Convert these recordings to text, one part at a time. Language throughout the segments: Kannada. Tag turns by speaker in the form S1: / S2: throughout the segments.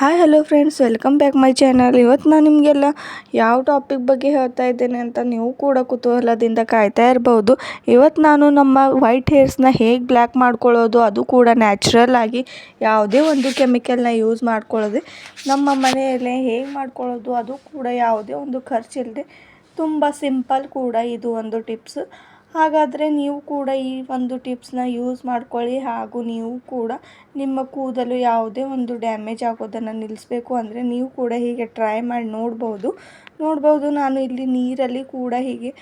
S1: Hi hello friends welcome back my channel ಇವತ್ತು ನಾನು ನಿಮಗೆಲ್ಲ ಯಾವ ಟಾಪಿಕ್ ಬಗ್ಗೆ ಹೇಳ್ತಾ ಇದ್ದೇನೆ ಅಂತ ನೀವು ಕೂಡ ಕುತೂಹಲದಿಂದ ಕಾಯ್ತಾ ಇರ್ಬೋದು. ಇವತ್ತು ನಾನು ನಮ್ಮ ವೈಟ್ ಹೇರ್ಸ್ನ ಹೇಗೆ ಬ್ಲ್ಯಾಕ್ ಮಾಡ್ಕೊಳ್ಳೋದು ಅದು ಕೂಡ ನ್ಯಾಚುರಲ್ ಆಗಿ ಯಾವುದೇ ಒಂದು ಕೆಮಿಕಲ್ನ ಯೂಸ್ ಮಾಡ್ಕೊಳ್ಳೋದೆ, ನಮ್ಮ ಮನೆಯಲ್ಲೇ ಹೇಗೆ ಮಾಡ್ಕೊಳ್ಳೋದು ಅದು ಕೂಡ ಯಾವುದೇ ಒಂದು ಖರ್ಚಿಲ್ಲದೆ ತುಂಬ ಸಿಂಪಲ್ ಕೂಡ ಇದು ಒಂದು ಟಿಪ್ಸ್ ಹಾಗಾದರೆ ನೀವು ಕೂಡ ಈ ಒಂದು ಟಿಪ್ಸ್ನ ಯೂಸ್ ಮಾಡ್ಕೊಳ್ಳಿ ಹಾಗೂ ನೀವು ಕೂಡ ನಿಮ್ಮ ಕೂದಲು ಯಾವುದೇ ಒಂದು ಡ್ಯಾಮೇಜ್ ಆಗೋದನ್ನು ನಿಲ್ಲಿಸ್ಬೇಕು ಅಂದರೆ ನೀವು ಕೂಡ ಹೀಗೆ ಟ್ರೈ ಮಾಡಿ ನೋಡ್ಬೋದು. ನೋಡ್ಬೋದು, ನಾನು ಇಲ್ಲಿ ನೀರಲ್ಲಿ ಕೂಡ ಹೀಗೆ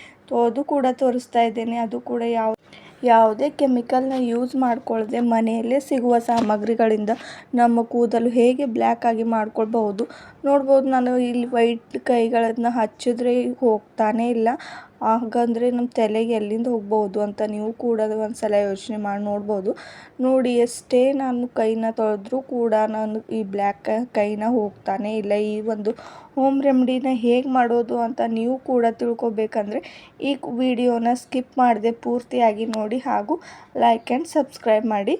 S1: ಅದು ಕೂಡ ತೋರಿಸ್ತಾ ಇದ್ದೇನೆ. ಅದು ಕೂಡ ಯಾವ, ಯಾವುದೇ ಕೆಮಿಕಲ್ನ ಯೂಸ್ ಮಾಡ್ಕೊಳ್ಳದೆ ಮನೆಯಲ್ಲೇ ಸಿಗುವ ಸಾಮಗ್ರಿಗಳಿಂದ ನಮ್ಮ ಕೂದಲು ಹೇಗೆ ಬ್ಲ್ಯಾಕ್ ಆಗಿ ಮಾಡ್ಕೊಳ್ಬಹುದು. ನೋಡ್ಬೋದು, ನಾನು ಇಲ್ಲಿ ವೈಟ್ ಕೈಗಳನ್ನು ಹಚ್ಚಿದ್ರೆ ಹೋಗ್ತಾನೆ ಇಲ್ಲ. ಹಾಗಂದರೆ ನಮ್ಮ ತಲೆಗೆ ಎಲ್ಲಿಂದ ಹೋಗ್ಬೋದು ಅಂತ ನೀವು ಕೂಡ ಒಂದು ಸಲ ಯೋಚನೆ ಮಾಡಿ ನೋಡ್ಬೋದು. ನೋಡಿ, ಎಷ್ಟೇ ನಾನು ಕೈನ ತೊಳೆದ್ರೂ ಕೂಡ ನಾನು ಈ ಬ್ಲ್ಯಾಕ್ ಕೈನ ಹೋಗ್ತಾನೆ ಇಲ್ಲ. ಈ ಒಂದು ಹೋಮ್ ರೆಮಿಡಿನ ಹೇಗೆ ಮಾಡೋದು ಅಂತ ನೀವು ಕೂಡ ತಿಳ್ಕೊಬೇಕಂದ್ರೆ ಈ ವಿಡಿಯೋನ ಸ್ಕಿಪ್ ಮಾಡದೆ ಪೂರ್ತಿಯಾಗಿ ನೋಡಿ ಹಾಗೂ ಲೈಕ್ ಆ್ಯಂಡ್ ಸಬ್ಸ್ಕ್ರೈಬ್ ಮಾಡಿ.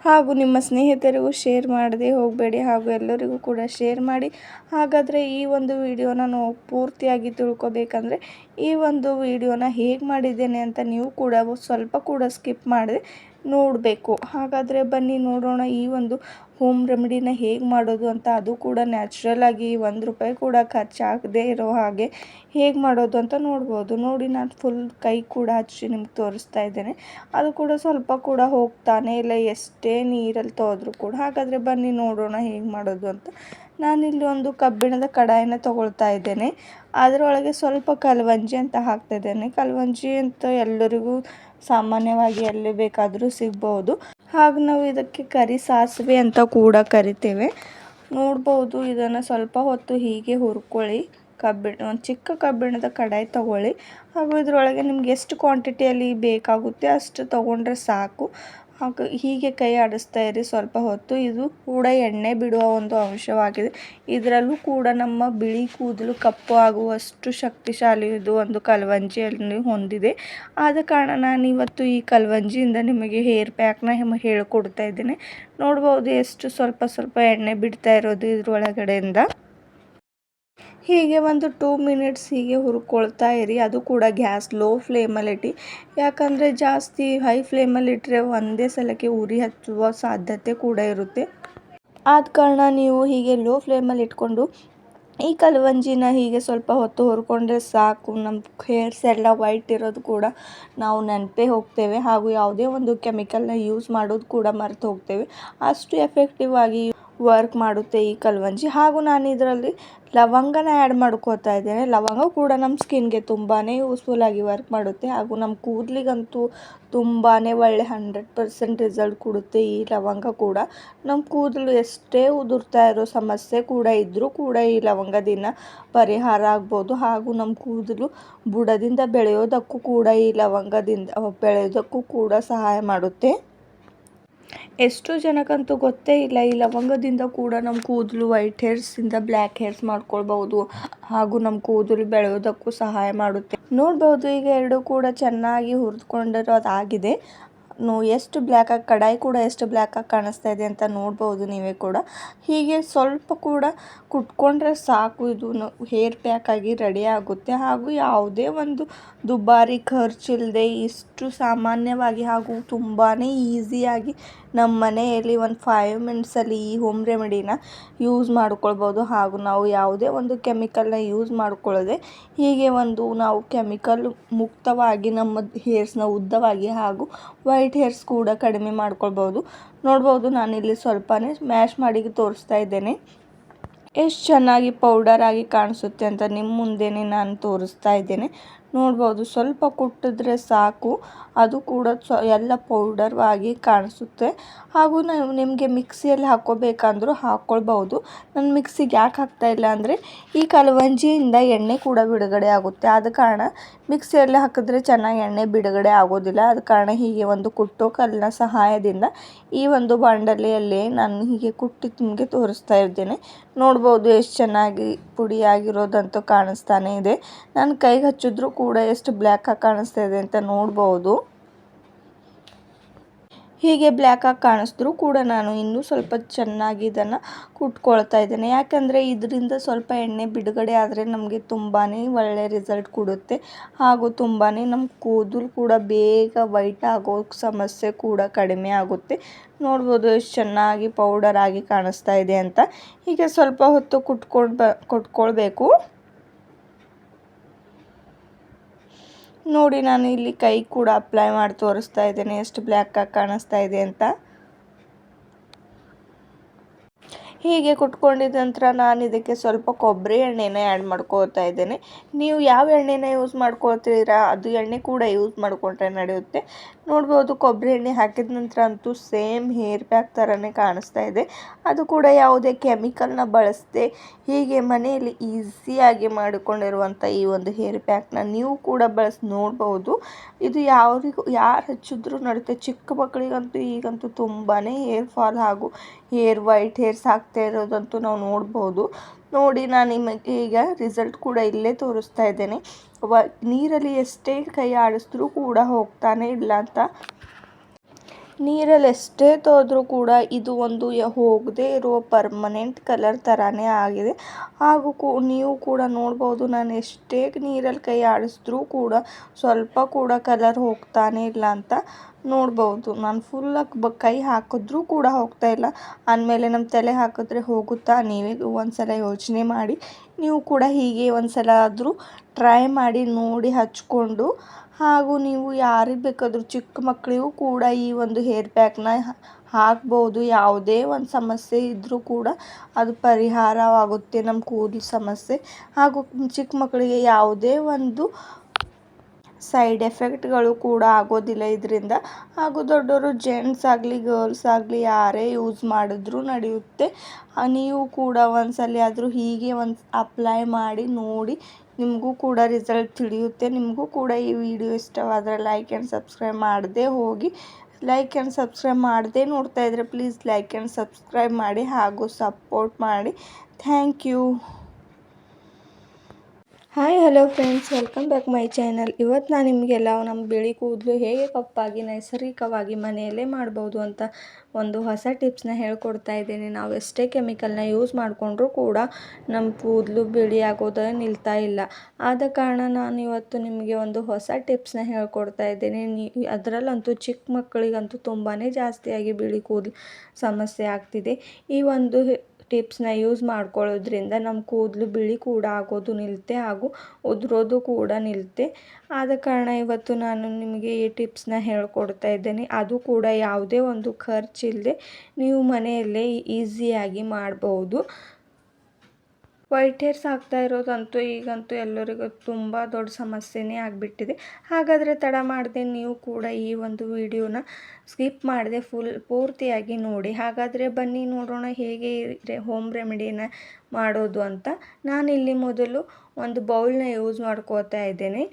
S1: ಹಾಗೂ ನಿಮ್ಮ ಸ್ನೇಹಿತರಿಗೂ ಶೇರ್ ಮಾಡದೆ ಹೋಗಬೇಡಿ ಹಾಗೂ ಎಲ್ಲರಿಗೂ ಕೂಡ ಶೇರ್ ಮಾಡಿ. ಹಾಗಾದರೆ ಈ ಒಂದು ವಿಡಿಯೋನ ನಾವು ಪೂರ್ತಿಯಾಗಿ ತಿಳ್ಕೊಬೇಕಂದ್ರೆ ಈ ಒಂದು ವಿಡಿಯೋನ ಹೇಗೆ ಮಾಡಿದ್ದೇನೆ ಅಂತ ನೀವು ಕೂಡ ಸ್ವಲ್ಪ ಕೂಡ ಸ್ಕಿಪ್ ಮಾಡದೆ ನೋಡಬೇಕು. ಹಾಗಾದರೆ ಬನ್ನಿ ನೋಡೋಣ ಈ ಒಂದು ಹೋಮ್ ರೆಮಿಡಿನ ಹೇಗೆ ಮಾಡೋದು ಅಂತ. ಅದು ಕೂಡ ನ್ಯಾಚುರಲ್ ಆಗಿ ಒಂದು ರೂಪಾಯಿ ಕೂಡ ಖರ್ಚಾಗದೇ ಇರೋ ಹಾಗೆ ಹೇಗೆ ಮಾಡೋದು ಅಂತ ನೋಡ್ಬೋದು. ನೋಡಿ ನಾನು ಫುಲ್ ಕೈ ಕೂಡ ಹಚ್ಚಿ ನಿಮ್ಗೆ ತೋರಿಸ್ತಾ ಇದ್ದೇನೆ. ಅದು ಕೂಡ ಸ್ವಲ್ಪ ಕೂಡ ಹೋಗ್ತಾನೆ ಇಲ್ಲ ಎಷ್ಟೇ ನೀರಲ್ಲಿ ತೋದ್ರೂ ಕೂಡ. ಹಾಗಾದರೆ ಬನ್ನಿ ನೋಡೋಣ ಹೇಗೆ ಮಾಡೋದು ಅಂತ. ನಾನಿಲ್ಲಿ ಒಂದು ಕಬ್ಬಿಣದ ಕಡಾಯಿನ ತಗೊಳ್ತಾ ಇದ್ದೇನೆ. ಅದರೊಳಗೆ ಸ್ವಲ್ಪ ಕಲ್ವಂಜಿ ಅಂತ ಹಾಕ್ತಿದ್ದೇನೆ ಕಲ್ವಂಜಿ ಅಂತ ಎಲ್ಲರಿಗೂ ಸಾಮಾನ್ಯವಾಗಿ ಎಲ್ಲಿ ಬೇಕಾದರೂ ಸಿಗ್ಬೋದು. ಹಾಗೆ ನಾವು ಇದಕ್ಕೆ ಕರಿ ಸಾಸಿವೆ ಅಂತ ಕೂಡ ಕರಿತೇವೆ. ನೋಡ್ಬೋದು ಇದನ್ನು ಸ್ವಲ್ಪ ಹೊತ್ತು ಹೀಗೆ ಹುರ್ಕೊಳ್ಳಿ. ಕಬ್ಬಿಣ, ಒಂದು ಚಿಕ್ಕ ಕಬ್ಬಿಣದ ಕಡಾಯಿ ತಗೊಳ್ಳಿ. ಹಾಗೂ ಇದರೊಳಗೆ ನಿಮ್ಗೆ ಎಷ್ಟು ಕ್ವಾಂಟಿಟಿಯಲ್ಲಿ ಬೇಕಾಗುತ್ತೆ ಅಷ್ಟು ತೊಗೊಂಡ್ರೆ ಸಾಕು. ಹಾಗೂ ಕೈ ಆಡಿಸ್ತಾ ಇರಿ ಸ್ವಲ್ಪ ಹೊತ್ತು. ಇದು ಕೂಡ ಎಣ್ಣೆ ಬಿಡುವ ಒಂದು ಅಂಶವಾಗಿದೆ. ಇದರಲ್ಲೂ ಕೂಡ ನಮ್ಮ ಬಿಳಿ ಕೂದಲು ಕಪ್ಪು ಆಗುವಷ್ಟು ಶಕ್ತಿಶಾಲಿ ಇದು ಒಂದು ಕಲ್ವಂಜಿಯಲ್ಲಿ ಹೊಂದಿದೆ. ಆದ ಕಾರಣ ನಾನು ಇವತ್ತು ಈ ಕಲವಂಜಿಯಿಂದ ನಿಮಗೆ ಹೇರ್ ಪ್ಯಾಕ್ನ ಹೇಳಿಕೊಡ್ತಾ ಇದ್ದೇನೆ. ನೋಡ್ಬೋದು ಎಷ್ಟು ಸ್ವಲ್ಪ ಸ್ವಲ್ಪ ಎಣ್ಣೆ ಬಿಡ್ತಾ ಇರೋದು ಇದ್ರೊಳಗಡೆಯಿಂದ. ಹೀಗೆ ಒಂದು ಟೂ ಮಿನಿಟ್ಸ್ ಹೀಗೆ ಹುರ್ಕೊಳ್ತಾ ಇರಿ. ಅದು ಕೂಡ ಗ್ಯಾಸ್ ಲೋ ಫ್ಲೇಮಲ್ಲಿಟ್ಟು ಯಾಕಂದರೆ ಜಾಸ್ತಿ ಹೈ ಫ್ಲೇಮಲ್ಲಿಟ್ಟರೆ ಒಂದೇ ಸಲಕ್ಕೆ ಉರಿ ಹಚ್ಚುವ ಸಾಧ್ಯತೆ ಕೂಡ ಇರುತ್ತೆ. ಆದ ಕಾರಣ ನೀವು ಹೀಗೆ ಲೋ ಫ್ಲೇಮಲ್ಲಿ ಇಟ್ಕೊಂಡು ಈ ಕಲವಂಜಿನ ಹೀಗೆ ಸ್ವಲ್ಪ ಹೊತ್ತು ಹುರ್ಕೊಂಡ್ರೆ ಸಾಕು. ನಮ್ಮ ಹೇರ್ಸ್ ಎಲ್ಲ ವೈಟ್ ಇರೋದು ಕೂಡ ನಾವು ನೆನಪೇ ಹೋಗ್ತೇವೆ. ಹಾಗೂ ಯಾವುದೇ ಒಂದು ಕೆಮಿಕಲ್ನ ಯೂಸ್ ಮಾಡೋದು ಕೂಡ ಮರೆತು ಹೋಗ್ತೇವೆ. ಅಷ್ಟು ಎಫೆಕ್ಟಿವ್ ಆಗಿ ವರ್ಕ್ ಮಾಡುತ್ತೆ ಈ ಕಲ್ವಂಜಿ. ಹಾಗೂ ನಾನು ಇದರಲ್ಲಿ ಲವಂಗನ ಆ್ಯಡ್ ಮಾಡ್ಕೋತಾ ಇದ್ದೇನೆ. ಲವಂಗ ಕೂಡ ನಮ್ಮ ಸ್ಕಿನ್ಗೆ ತುಂಬಾ ಯೂಸ್ಫುಲ್ಲಾಗಿ ವರ್ಕ್ ಮಾಡುತ್ತೆ. ಹಾಗೂ ನಮ್ಮ ಕೂದಲಿಗಂತೂ ತುಂಬಾ ಒಳ್ಳೆ ಹಂಡ್ರೆಡ್ ಪರ್ಸೆಂಟ್ ರಿಸಲ್ಟ್ ಕೊಡುತ್ತೆ ಈ ಲವಂಗ ಕೂಡ. ನಮ್ಮ ಕೂದಲು ಎಷ್ಟೇ ಉದುರ್ತಾ ಇರೋ ಸಮಸ್ಯೆ ಕೂಡ ಇದ್ದರೂ ಕೂಡ ಈ ಲವಂಗದಿಂದ ಪರಿಹಾರ ಆಗ್ಬೋದು. ಹಾಗೂ ನಮ್ಮ ಕೂದಲು ಬುಡದಿಂದ ಬೆಳೆಯೋದಕ್ಕೂ ಕೂಡ ಈ ಲವಂಗದಿಂದ, ಬೆಳೆಯೋದಕ್ಕೂ ಕೂಡ ಸಹಾಯ ಮಾಡುತ್ತೆ. ಎಷ್ಟೋ ಜನಕ್ಕಂತೂ ಗೊತ್ತೇ ಇಲ್ಲ, ಈ ಲವಂಗದಿಂದ ಕೂಡ ನಮ್ಮ ಕೂದಲು ವೈಟ್ ಹೇರ್ಸಿಂದ ಬ್ಲ್ಯಾಕ್ ಹೇರ್ಸ್ ಮಾಡ್ಕೊಳ್ಬಹುದು ಹಾಗೂ ನಮ್ಮ ಕೂದಲು ಬೆಳೆಯೋದಕ್ಕೂ ಸಹಾಯ ಮಾಡುತ್ತೆ. ನೋಡ್ಬೋದು ಈಗ ಎರಡು ಕೂಡ ಚೆನ್ನಾಗಿ ಹುರಿದುಕೊಂಡಿರೋದಾಗಿದೆ ನೋ, ಎಷ್ಟು ಬ್ಲ್ಯಾಕ್ ಆಗಿ, ಕಡಾಯಿ ಕೂಡ ಎಷ್ಟು ಬ್ಲ್ಯಾಕ್ ಆಗಿ ಕಾಣಿಸ್ತಾ ಇದೆ ಅಂತ ನೋಡ್ಬೋದು ನೀವೇ ಕೂಡ. ಹೀಗೆ ಸ್ವಲ್ಪ ಕೂಡ ಕುಟ್ಕೊಂಡ್ರೆ ಸಾಕು, ಇದು ಹೇರ್ ಪ್ಯಾಕ್ ಆಗಿ ರೆಡಿ ಆಗುತ್ತೆ. ಹಾಗೂ ಯಾವುದೇ ಒಂದು ದುಬಾರಿ ಖರ್ಚಿಲ್ಲದೆ ಇಷ್ಟು ಸಾಮಾನ್ಯವಾಗಿ ಹಾಗೂ ತುಂಬಾ ಈಸಿಯಾಗಿ ನಮ್ಮ ಮನೆಯಲ್ಲಿ ಒಂದು ಫೈವ್ ಮಿನಿಟ್ಸಲ್ಲಿ ಈ ಹೋಮ್ ರೆಮಿಡಿನ ಯೂಸ್ ಮಾಡ್ಕೊಳ್ಬೋದು. ಹಾಗೂ ನಾವು ಯಾವುದೇ ಒಂದು ಕೆಮಿಕಲ್ನ ಯೂಸ್ ಮಾಡ್ಕೊಳ್ಳದೆ ಹೀಗೆ ಒಂದು ನಾವು ಕೆಮಿಕಲ್ ಮುಕ್ತವಾಗಿ ನಮ್ಮ ಹೇರ್ಸ್ನ ಉದ್ದವಾಗಿ ಹಾಗೂ ವೈಟ್ ಹೇರ್ಸ್ ಕೂಡ ಕಡಿಮೆ ಮಾಡ್ಕೊಳ್ಬೋದು. ನೋಡ್ಬೋದು ನಾನಿಲ್ಲಿ ಸ್ವಲ್ಪನೇ ಮ್ಯಾಶ್ ಮಾಡಿ ತೋರಿಸ್ತಾ ಇದ್ದೇನೆ. ಎಷ್ಟು ಚೆನ್ನಾಗಿ ಪೌಡರ್ ಆಗಿ ಕಾಣಿಸುತ್ತೆ ಅಂತ ನಿಮ್ಮ ಮುಂದೆಯೇ ನಾನು ತೋರಿಸ್ತಾ ಇದ್ದೇನೆ. ನೋಡ್ಬೋದು, ಸ್ವಲ್ಪ ಕುಟ್ಟಿದ್ರೆ ಸಾಕು. ಅದು ಕೂಡ ಸೊ, ಎಲ್ಲ ಪೌಡರ್ ಆಗಿ ಕಾಣಿಸುತ್ತೆ. ಹಾಗೂ ನಾವು ನಿಮಗೆ ಮಿಕ್ಸಿಯಲ್ಲಿ ಹಾಕ್ಕೋಬೇಕಂದ್ರೂ ಹಾಕ್ಕೊಳ್ಬೋದು ನಾನು ಮಿಕ್ಸಿಗೆ ಯಾಕೆ ಹಾಕ್ತಾ ಇಲ್ಲ ಅಂದರೆ, ಈ ಕಲವಂಜಿಯಿಂದ ಎಣ್ಣೆ ಕೂಡ ಬಿಡುಗಡೆ ಆಗುತ್ತೆ. ಆದ ಕಾರಣ ಮಿಕ್ಸಿಯಲ್ಲಿ ಹಾಕಿದ್ರೆ ಚೆನ್ನಾಗಿ ಎಣ್ಣೆ ಬಿಡುಗಡೆ ಆಗೋದಿಲ್ಲ. ಆದ ಕಾರಣ ಹೀಗೆ ಒಂದು ಕುಟ್ಟೋ ಕಲ್ಲಿನ ಸಹಾಯದಿಂದ ಈ ಒಂದು ಬಾಂಡಲಿಯಲ್ಲಿ ನಾನು ಹೀಗೆ ಕುಟ್ಟಿ ನಿಮಗೆ ತೋರಿಸ್ತಾ ಇದ್ದೇನೆ ನೋಡ್ಬೋದು ಎಷ್ಟು ಚೆನ್ನಾಗಿ ಪುಡಿ ಆಗಿರೋದಂತೂ ಕಾಣಿಸ್ತಾನೆ ಇದೆ. ನಾನು ಕೈಗೆ ಹಚ್ಚಿದ್ರು ಕೂಡ ಎಷ್ಟು ಬ್ಲ್ಯಾಕಾಗಿ ಕಾಣಿಸ್ತಾ ಇದೆ ಅಂತ ನೋಡ್ಬೋದು. ಹೀಗೆ ಬ್ಲ್ಯಾಕಾಗಿ ಕಾಣಿಸಿದ್ರೂ ಕೂಡ ನಾನು ಇನ್ನೂ ಸ್ವಲ್ಪ ಚೆನ್ನಾಗಿ ಇದನ್ನು ಕುಟ್ಕೊಳ್ತಾ ಇದ್ದೇನೆ. ಯಾಕೆಂದರೆ ಇದರಿಂದ ಸ್ವಲ್ಪ ಎಣ್ಣೆ ಬಿಡುಗಡೆ ಆದರೆ ನಮಗೆ ತುಂಬಾ ಒಳ್ಳೆಯ ರಿಸಲ್ಟ್ ಕೊಡುತ್ತೆ. ಹಾಗೂ ತುಂಬಾ ನಮ್ಮ ಕೂದಲು ಕೂಡ ಬೇಗ ವೈಟ್ ಆಗೋ ಸಮಸ್ಯೆ ಕೂಡ ಕಡಿಮೆ ಆಗುತ್ತೆ. ನೋಡ್ಬೋದು ಎಷ್ಟು ಚೆನ್ನಾಗಿ ಪೌಡರ್ ಆಗಿ ಕಾಣಿಸ್ತಾ ಇದೆ ಅಂತ. ಹೀಗೆ ಸ್ವಲ್ಪ ಹೊತ್ತು ಕುಟ್ಕೊಂಡು ಬ, ಕೊಟ್ಕೊಳ್ಬೇಕು. ನೋಡಿ, ನಾನು ಇಲ್ಲಿ ಕೈ ಕೂಡ ಅಪ್ಲೈ ಮಾಡಿ ತೋರಿಸ್ತಾ ಇದ್ದೇನೆ. ಎಷ್ಟು ಬ್ಲ್ಯಾಕ್ ಆಗಿ ಕಾಣಿಸ್ತಾ ಇದೆ ಅಂತ. ಹೀಗೆ ಕುಟ್ಕೊಂಡಿದ ನಂತರ ನಾನು ಇದಕ್ಕೆ ಸ್ವಲ್ಪ ಕೊಬ್ಬರಿ ಎಣ್ಣೆನ ಆ್ಯಡ್ ಮಾಡ್ಕೋತಾ ಇದ್ದೇನೆ. ನೀವು ಯಾವ ಎಣ್ಣೆನ ಯೂಸ್ ಮಾಡ್ಕೊಳ್ತೀರಾ? ಅದು ಎಣ್ಣೆ ಕೂಡ ಯೂಸ್ ಮಾಡಿಕೊಂಡ್ರೆ ನಡೆಯುತ್ತೆ. ನೋಡ್ಬೋದು ಕೊಬ್ಬರಿ ಎಣ್ಣೆ ಹಾಕಿದ ನಂತರ ಅಂತೂ ಸೇಮ್ ಹೇರ್ ಪ್ಯಾಕ್ ಥರನೇ ಕಾಣಿಸ್ತಾ ಇದೆ. ಅದು ಕೂಡ ಯಾವುದೇ ಕೆಮಿಕಲ್ನ ಬಳಸದೆ ಹೀಗೆ ಮನೆಯಲ್ಲಿ ಈಸಿಯಾಗಿ ಮಾಡಿಕೊಂಡಿರುವಂಥ ಈ ಒಂದು ಹೇರ್ ಪ್ಯಾಕ್ನ ನೀವು ಕೂಡ ಬಳಸಿ ನೋಡ್ಬೋದು. ಇದು ಯಾರಿಗೂ, ಯಾರು ಹಚ್ಚಿದ್ರೂ ನಡುತ್ತೆ ಚಿಕ್ಕ ಮಕ್ಕಳಿಗಂತೂ ಈಗಂತೂ ತುಂಬಾ ಹೇರ್ ಫಾಲ್ ಹಾಗೂ ಹೇರ್ ವೈಟ್ ಹೇರ್ಸ್ ಆಗ್ತಾ ಇರೋದಂತೂ ನಾವು ನೋಡ್ಬೋದು. ನೋಡಿ, ನಾನು ನಿಮಗೆ ಈಗ ರಿಸಲ್ಟ್ ಕೂಡ ಇಲ್ಲೇ ತೋರಿಸ್ತಾ ಇದ್ದೇನೆ. ವ ನೀರಲ್ಲಿ ಎಷ್ಟೇ ಕೈ ಆಡಿಸಿದ್ರೂ ಕೂಡ ಹೋಗ್ತಾನೆ ಇಲ್ಲ ಅಂತ. ನೀರಲ್ಲಿ ಎಷ್ಟೇ ತೋದ್ರೂ ಕೂಡ ಇದು ಒಂದು ಹೋಗದೇ ಇರುವ ಪರ್ಮನೆಂಟ್ ಕಲರ್ ಥರನೇ ಆಗಿದೆ. ಹಾಗೂ ಕೂ, ನೀವು ಕೂಡ ನೋಡ್ಬೋದು ನಾನು ಎಷ್ಟೇ ನೀರಲ್ಲಿ ಕೈ ಆಡಿಸಿದ್ರೂ ಕೂಡ ಸ್ವಲ್ಪ ಕೂಡ ಕಲರ್ ಹೋಗ್ತಾನೆ ಇಲ್ಲ ಅಂತ. ನೋಡ್ಬೋದು. ನಾನು ಫುಲ್ಲಾಗಿ ಬ, ಕೈ ಹಾಕಿದ್ರೂ ಕೂಡ ಹೋಗ್ತಾ ಇಲ್ಲ. ಅಂದಮೇಲೆ ನಮ್ಮ ತಲೆ ಹಾಕಿದ್ರೆ ಹೋಗುತ್ತಾ? ನೀವೇ ಒಂದು ಸಲ ಯೋಚನೆ ಮಾಡಿ. ನೀವು ಕೂಡ ಹೀಗೆ ಒಂದು ಸಲ ಆದರೂ ಟ್ರೈ ಮಾಡಿ ನೋಡಿ ಹಚ್ಕೊಂಡು, ಹಾಗೂ ನೀವು ಯಾರಿಗೆ ಬೇಕಾದರೂ ಚಿಕ್ಕ ಮಕ್ಕಳಿಗೂ ಕೂಡ ಈ ಒಂದು ಹೇರ್ ಪ್ಯಾಕ್ನ ಹಾಕ್ಬೋದು. ಯಾವುದೇ ಒಂದು ಸಮಸ್ಯೆ ಇದ್ದರೂ ಕೂಡ ಅದು ಪರಿಹಾರವಾಗುತ್ತೆ ನಮ್ಮ ಕೂದಲು ಸಮಸ್ಯೆ. ಹಾಗೂ ಚಿಕ್ಕ ಮಕ್ಕಳಿಗೆ ಯಾವುದೇ ಒಂದು ಸೈಡ್ ಎಫೆಕ್ಟ್ಗಳು ಕೂಡ ಆಗೋದಿಲ್ಲ ಇದರಿಂದ. ಹಾಗೂ ದೊಡ್ಡವರು ಜೆಂಟ್ಸ್ ಆಗಲಿ, ಗರ್ಲ್ಸ್ ಆಗಲಿ ಯಾರೇ ಯೂಸ್ ಮಾಡಿದ್ರೂ ನಡೆಯುತ್ತೆ. ನೀವು ಕೂಡ ಒಂದ್ಸಲ ಆದರೂ ಹೀಗೆ ಒಂದು ಅಪ್ಲೈ ಮಾಡಿ, ನೋಡಿ, ನಿಮಗೂ ಕೂಡ ರಿಸಲ್ಟ್ ತಿಳಿಯುತ್ತೆ. ನಿಮಗೂ ಕೂಡ ಈ ವಿಡಿಯೋ ಇಷ್ಟವಾದರೆ ಲೈಕ್ ಆ್ಯಂಡ್ ಸಬ್ಸ್ಕ್ರೈಬ್ ಮಾಡದೆ ಹೋಗಿ. ಲೈಕ್ ಆ್ಯಂಡ್ ಸಬ್ಸ್ಕ್ರೈಬ್ ಮಾಡದೆ ನೋಡ್ತಾ ಇದ್ದರೆ ಪ್ಲೀಸ್ ಲೈಕ್ ಆ್ಯಂಡ್ ಸಬ್ಸ್ಕ್ರೈಬ್ ಮಾಡಿ ಹಾಗೂ ಸಪೋರ್ಟ್ ಮಾಡಿ. Thank you. Hi hello friends welcome back my channel ಇವತ್ತು ನಾನು ನಿಮಗೆಲ್ಲ ನಮ್ಮ ಬಿಳಿ ಕೂದಲು ಹೇಗೆ ಕಪ್ಪಾಗಿ, ನೈಸರ್ಗಿಕವಾಗಿ ಮನೆಯಲ್ಲೇ ಮಾಡ್ಬೋದು ಅಂತ ಒಂದು ಹೊಸ ಟಿಪ್ಸ್ನ ಹೇಳ್ಕೊಡ್ತಾ ಇದ್ದೀನಿ. ನಾವು ಎಷ್ಟೇ ಕೆಮಿಕಲ್ನ ಯೂಸ್ ಮಾಡಿಕೊಂಡ್ರೂ ಕೂಡ ನಮ್ಮ ಕೂದಲು ಬಿಳಿ ಆಗೋದೇ ನಿಲ್ತಾ ಇಲ್ಲ. ಆದ ಕಾರಣ ನಾನು ಇವತ್ತು ನಿಮಗೆ ಒಂದು ಹೊಸ ಟಿಪ್ಸ್ನ ಹೇಳ್ಕೊಡ್ತಾ ಇದ್ದೀನಿ. ನೀ, ಅದರಲ್ಲಂತೂ ಚಿಕ್ಕ ಮಕ್ಕಳಿಗಂತೂ ತುಂಬಾ ಜಾಸ್ತಿಯಾಗಿ ಬಿಳಿ ಕೂದಲು ಸಮಸ್ಯೆ ಆಗ್ತಿದೆ. ಈ ಒಂದು ಟಿಪ್ಸ್ನ ಯೂಸ್ ಮಾಡ್ಕೊಳ್ಳೋದ್ರಿಂದ ನಮ್ಮ ಕೂದಲು ಬಿಳಿ ಕೂಡ ಆಗೋದು ನಿಲ್ತೆ ಹಾಗೂ ಉದುರೋದು ಕೂಡ ನಿಲ್ತೆ. ಆದ ಕಾರಣ ಇವತ್ತು ನಾನು ನಿಮಗೆ ಈ ಟಿಪ್ಸ್ನ ಹೇಳ್ಕೊಡ್ತಾ ಇದ್ದೇನೆ. ಅದು ಕೂಡ ಯಾವುದೇ ಒಂದು ಖರ್ಚಿಲ್ಲದೆ ನೀವು ಮನೆಯಲ್ಲೇ ಈಸಿಯಾಗಿ ಮಾಡ್ಬೋದು. ವೈಟ್ ಹೇರ್ಸ್ ಆಗ್ತಾ ಇರೋದಂತೂ ಈಗಂತೂ ಎಲ್ಲರಿಗೂ ತುಂಬ ದೊಡ್ಡ ಸಮಸ್ಯೆನೇ ಆಗಿಬಿಟ್ಟಿದೆ. ಹಾಗಾದರೆ ತಡ ಮಾಡದೆ ನೀವು ಕೂಡ ಈ ಒಂದು ವಿಡಿಯೋನ ಸ್ಕಿಪ್ ಮಾಡದೆ ಫುಲ್ ಪೂರ್ತಿಯಾಗಿ ನೋಡಿ. ಹಾಗಾದರೆ ಬನ್ನಿ ನೋಡೋಣ ಹೇಗೆ ಹೋಮ್ ರೆಮಿಡಿನ ಮಾಡೋದು ಅಂತ. ನಾನಿಲ್ಲಿ ಮೊದಲು ಒಂದು ಬೌಲ್ನ ಯೂಸ್ ಮಾಡ್ಕೋತಾ ಇದ್ದೇನೆ.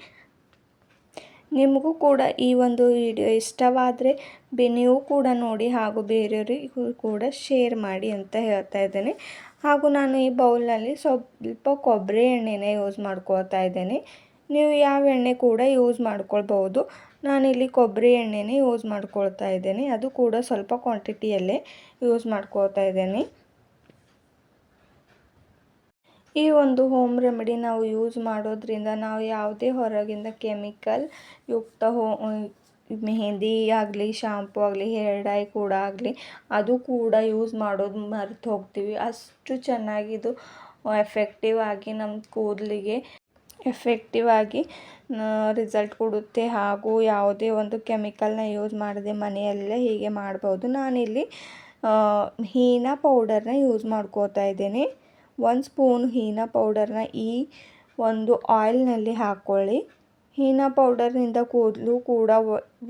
S1: ನಿಮಗೂ ಕೂಡ ಈ ಒಂದು ವಿಡಿಯೋ ಇಷ್ಟವಾದರೆ ಬೆ, ನೀವು ಕೂಡ ನೋಡಿ ಹಾಗೂ ಬೇರೆಯವರಿಗೂ ಕೂಡ ಶೇರ್ ಮಾಡಿ ಅಂತ ಹೇಳ್ತಾ ಇದ್ದೇನೆ. ಹಾಗೂ ನಾನು ಈ ಬೌಲ್ನಲ್ಲಿ ಸ್ವಲ್ಪ ಕೊಬ್ಬರಿ ಎಣ್ಣೆನೇ ಯೂಸ್ ಮಾಡ್ಕೊಳ್ತಾ ಇದ್ದೇನೆ. ನೀವು ಯಾವ ಎಣ್ಣೆ ಕೂಡ ಯೂಸ್ ಮಾಡ್ಕೊಳ್ಬೋದು ನಾನಿಲ್ಲಿ ಕೊಬ್ಬರಿ ಎಣ್ಣೆನೇ ಯೂಸ್ ಮಾಡ್ಕೊಳ್ತಾ ಇದ್ದೇನೆ. ಅದು ಕೂಡ ಸ್ವಲ್ಪ ಕ್ವಾಂಟಿಟಿಯಲ್ಲೇ ಯೂಸ್ ಮಾಡ್ಕೊಳ್ತಾ ಇದ್ದೇನೆ. ಈ ಒಂದು ಹೋಮ್ ರೆಮಿಡಿ ನಾವು ಯೂಸ್ ಮಾಡೋದ್ರಿಂದ ನಾವು ಯಾವುದೇ ಹೊರಗಿಂದ ಕೆಮಿಕಲ್ ಯುಕ್ತ ಹೋ ಮೆಹಂದಿ ಆಗಲಿ ಶಾಂಪು ಆಗಲಿ ಹೇರ್ ಡೈ ಕೂಡ ಆಗಲಿ, ಅದು ಕೂಡ ಯೂಸ್ ಮಾಡೋದು ಮರೆತು ಹೋಗ್ತೀವಿ. ಅಷ್ಟು ಚೆನ್ನಾಗಿದು ಎಫೆಕ್ಟಿವ್ ಆಗಿ ನಮ್ಮ ಕೂದಲಿಗೆ ಎಫೆಕ್ಟಿವ್ ಆಗಿ ರಿಸಲ್ಟ್ ಕೊಡುತ್ತೆ. ಹಾಗೂ ಯಾವುದೇ ಒಂದು ಕೆಮಿಕಲ್ನ ಯೂಸ್ ಮಾಡದೆ ಮನೆಯಲ್ಲೇ ಹೀಗೆ ಮಾಡ್ಬೋದು. ನಾನಿಲ್ಲಿ ಹೀನಾ ಪೌಡರ್ನ ಯೂಸ್ ಮಾಡ್ಕೋತಾ ಇದ್ದೀನಿ. ಒಂದು ಸ್ಪೂನ್ ಹೀನಾ ಪೌಡರ್ನ ಈ ಒಂದು ಆಯಿಲ್ನಲ್ಲಿ ಹಾಕ್ಕೊಳ್ಳಿ. ಹೀನಾ ಪೌಡರ್ನಿಂದ ಕೂದಲು ಕೂಡ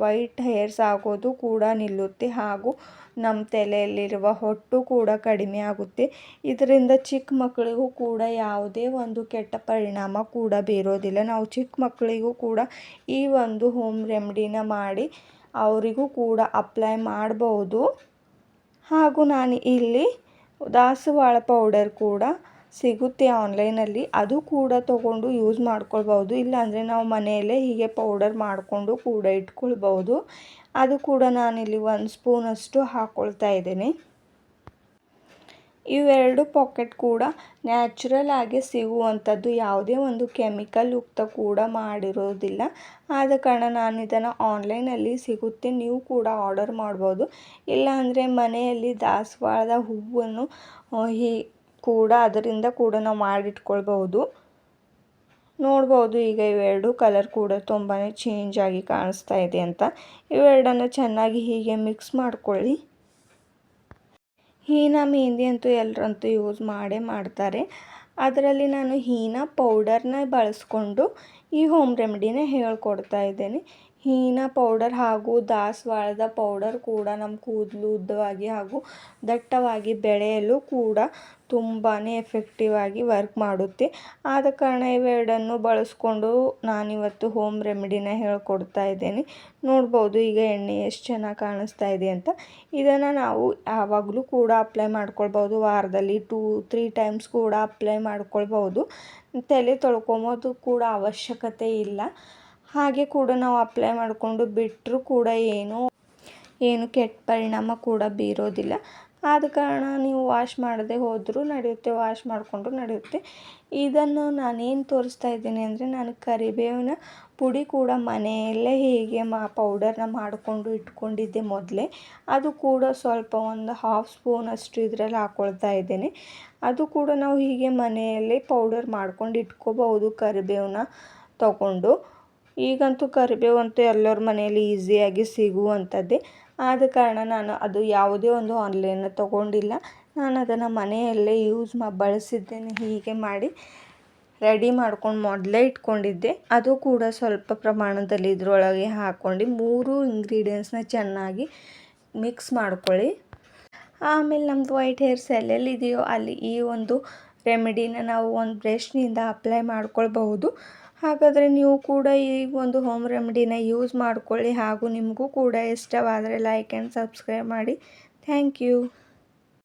S1: ವೈಟ್ ಹೇರ್ಸ್ ಆಗೋದು ಕೂಡ ನಿಲ್ಲುತ್ತೆ ಹಾಗೂ ನಮ್ಮ ತಲೆಯಲ್ಲಿರುವ ಹೊಟ್ಟು ಕೂಡ ಕಡಿಮೆ ಆಗುತ್ತೆ. ಇದರಿಂದ ಚಿಕ್ಕ ಮಕ್ಕಳಿಗೂ ಕೂಡ ಯಾವುದೇ ಒಂದು ಕೆಟ್ಟ ಪರಿಣಾಮ ಕೂಡ ಬೀರೋದಿಲ್ಲ. ನಾವು ಚಿಕ್ಕ ಮಕ್ಕಳಿಗೂ ಕೂಡ ಈ ಒಂದು ಹೋಮ್ ರೆಮಿಡಿನ ಮಾಡಿ ಅವರಿಗೂ ಕೂಡ ಅಪ್ಲೈ ಮಾಡಬಹುದು ಹಾಗೂ ನಾನು ಇಲ್ಲಿ ದಾಸವಾಳ ಪೌಡರ್ ಕೂಡ ಸಿಗುತ್ತೆ ಆನ್ಲೈನಲ್ಲಿ, ಅದು ಕೂಡ ತೊಗೊಂಡು ಯೂಸ್ ಮಾಡ್ಕೊಳ್ಬೋದು ಇಲ್ಲಾಂದರೆ ನಾವು ಮನೆಯಲ್ಲೇ ಹೀಗೆ ಪೌಡರ್ ಮಾಡಿಕೊಂಡು ಕೂಡ ಇಟ್ಕೊಳ್ಬೌದು ಅದು ಕೂಡ ನಾನಿಲ್ಲಿ ಒಂದು ಸ್ಪೂನಷ್ಟು ಹಾಕ್ಕೊಳ್ತಾ ಇದ್ದೀನಿ. ಇವೆರಡು ಪಾಕೆಟ್ ಕೂಡ ನ್ಯಾಚುರಲ್ ಆಗಿ ಸಿಗುವಂಥದ್ದು. ಯಾವುದೇ ಒಂದು ಕೆಮಿಕಲ್ ಯುಕ್ತ ಕೂಡ ಮಾಡಿರೋದಿಲ್ಲ. ಆದ ಕಾರಣ ನಾನು ಇದನ್ನು ಆನ್ಲೈನಲ್ಲಿ ಸಿಗುತ್ತೆ, ನೀವು ಕೂಡ ಆರ್ಡರ್ ಮಾಡ್ಬೋದು. ಇಲ್ಲಾಂದರೆ ಮನೆಯಲ್ಲಿ ದಾಸವಾಳದ ಹೂವನ್ನು ಹೀ ಕೂಡ ಅದರಿಂದ ಕೂಡ ನಾವು ಮಾಡಿಟ್ಕೊಳ್ಬಹುದು. ನೋಡ್ಬೋದು ಈಗ ಇವೆರಡು ಕಲರ್ ಕೂಡ ತುಂಬಾ ಚೇಂಜ್ ಆಗಿ ಕಾಣಿಸ್ತಾ ಇದೆ ಅಂತ. ಇವೆರಡನ್ನು ಚೆನ್ನಾಗಿ ಹೀಗೆ ಮಿಕ್ಸ್ ಮಾಡ್ಕೊಳ್ಳಿ. ಹೀನಾ ಮೆಹಂದಿ ಅಂತೂ ಎಲ್ಲರಂತೂ ಯೂಸ್ ಮಾಡೇ ಮಾಡ್ತಾರೆ. ಅದರಲ್ಲಿ ನಾನು ಹೀನಾ ಪೌಡರ್ನ ಬಳಸ್ಕೊಂಡು ಈ ಹೋಮ್ ರೆಮಿಡಿನ ಹೇಳ್ಕೊಡ್ತಾ ಇದ್ದೇನೆ. ಹೀನ ಪೌಡರ್ ಹಾಗೂ ದಾಸವಾಳದ ಪೌಡರ್ ಕೂಡ ನಮ್ಮ ಕೂದಲು ಉದ್ದವಾಗಿ ಹಾಗೂ ದಟ್ಟವಾಗಿ ಬೆಳೆಯಲು ಕೂಡ ತುಂಬಾ ಎಫೆಕ್ಟಿವ್ ಆಗಿ ವರ್ಕ್ ಮಾಡುತ್ತೆ. ಆದ ಕಾರಣ ಇವೆರಡನ್ನು ಬಳಸ್ಕೊಂಡು ನಾನಿವತ್ತು ಹೋಮ್ ರೆಮಿಡಿನ ಹೇಳ್ಕೊಡ್ತಾ ಇದ್ದೇನೆ. ನೋಡ್ಬೋದು ಈಗ ಎಣ್ಣೆ ಎಷ್ಟು ಚೆನ್ನಾಗಿ ಕಾಣಿಸ್ತಾ ಇದೆ ಅಂತ. ಇದನ್ನು ನಾವು ಯಾವಾಗಲೂ ಕೂಡ ಅಪ್ಲೈ ಮಾಡ್ಕೊಳ್ಬೋದು. ವಾರದಲ್ಲಿ ಟೂ ತ್ರೀ ಟೈಮ್ಸ್ ಕೂಡ ಅಪ್ಲೈ ಮಾಡ್ಕೊಳ್ಬೋದು. ತಲೆ ತೊಳ್ಕೊಬೋದು ಕೂಡ ಅವಶ್ಯಕತೆ ಇಲ್ಲ. ಹಾಗೆ ಕೂಡ ನಾವು ಅಪ್ಲೈ ಮಾಡಿಕೊಂಡು ಬಿಟ್ಟರೂ ಕೂಡ ಏನು ಏನು ಕೆಟ್ಟ ಪರಿಣಾಮ ಕೂಡ ಬೀರೋದಿಲ್ಲ. ಆದ ಕಾರಣ ನೀವು ವಾಶ್ ಮಾಡದೆ ಹೋದರೂ ನಡೆಯುತ್ತೆ ವಾಶ್ ಮಾಡಿಕೊಂಡ್ರೂ ನಡೆಯುತ್ತೆ. ಇದನ್ನು ನಾನೇನು ತೋರಿಸ್ತಾ ಇದ್ದೀನಿ ಅಂದರೆ, ನಾನು ಕರಿಬೇವಿನ ಪುಡಿ ಕೂಡ ಮನೆಯಲ್ಲೇ ಹೀಗೆ ಮಾ ಪೌಡರ್ನ ಮಾಡಿಕೊಂಡು ಇಟ್ಕೊಂಡಿದ್ದೆ ಮೊದಲೇ. ಅದು ಕೂಡ ಸ್ವಲ್ಪ ಒಂದು ಹಾಫ್ ಸ್ಪೂನ್ ಅಷ್ಟು ಇದರಲ್ಲಿ ಹಾಕ್ಕೊಳ್ತಾ ಇದ್ದೇನೆ. ಅದು ಕೂಡ ನಾವು ಹೀಗೆ ಮನೆಯಲ್ಲೇ ಪೌಡರ್ ಮಾಡ್ಕೊಂಡು ಇಟ್ಕೋಬಹುದು ಕರಿಬೇವನ್ನ ತಗೊಂಡು. ಈಗಂತೂ ಕರಿಬೇವು ಅಂತೂ ಎಲ್ಲರ ಮನೆಯಲ್ಲಿ ಈಸಿಯಾಗಿ ಸಿಗುವಂಥದ್ದೇ. ಆದ ಕಾರಣ ನಾನು ಅದು ಯಾವುದೇ ಒಂದು ಆನ್ಲೈನ್ ತಗೊಂಡಿಲ್ಲ. ನಾನು ಅದನ್ನು ಮನೆಯಲ್ಲೇ ಯೂಸ್ ಮಾ, ಬಳಸಿದ್ದೇನೆ. ಹೀಗೆ ಮಾಡಿ ರೆಡಿ ಮಾಡ್ಕೊಂಡು ಮೊದಲೇ ಇಟ್ಕೊಂಡಿದ್ದೆ. ಅದು ಕೂಡ ಸ್ವಲ್ಪ ಪ್ರಮಾಣದಲ್ಲಿ ಇದರೊಳಗೆ ಹಾಕ್ಕೊಂಡು ಮೂರು ಇಂಗ್ರೀಡಿಯೆಂಟ್ಸ್ನ ಚೆನ್ನಾಗಿ ಮಿಕ್ಸ್ ಮಾಡ್ಕೊಳ್ಳಿ. ಆಮೇಲೆ ನಮ್ಮದು ವೈಟ್ ಹೇರ್ಸ್ ಎಲ್ಲೆಲ್ಲಿದೆಯೋ ಅಲ್ಲಿ ಈ ಒಂದು ರೆಮಿಡಿನ ನಾವು ಒಂದು ಬ್ರಷ್ನಿಂದ ಅಪ್ಲೈ ಮಾಡ್ಕೊಳ್ಬಹುದು. ಹಾಗಾದರೆ ನೀವು ಕೂಡ ಈ ಒಂದು ಹೋಮ್ ರೆಮಿಡಿನ ಯೂಸ್ ಮಾಡಿಕೊಳ್ಳಿ ಹಾಗೂ ನಿಮಗೂ ಕೂಡ ಇಷ್ಟವಾದರೆ ಲೈಕ್ ಆ್ಯಂಡ್ ಸಬ್ಸ್ಕ್ರೈಬ್ ಮಾಡಿ. Thank you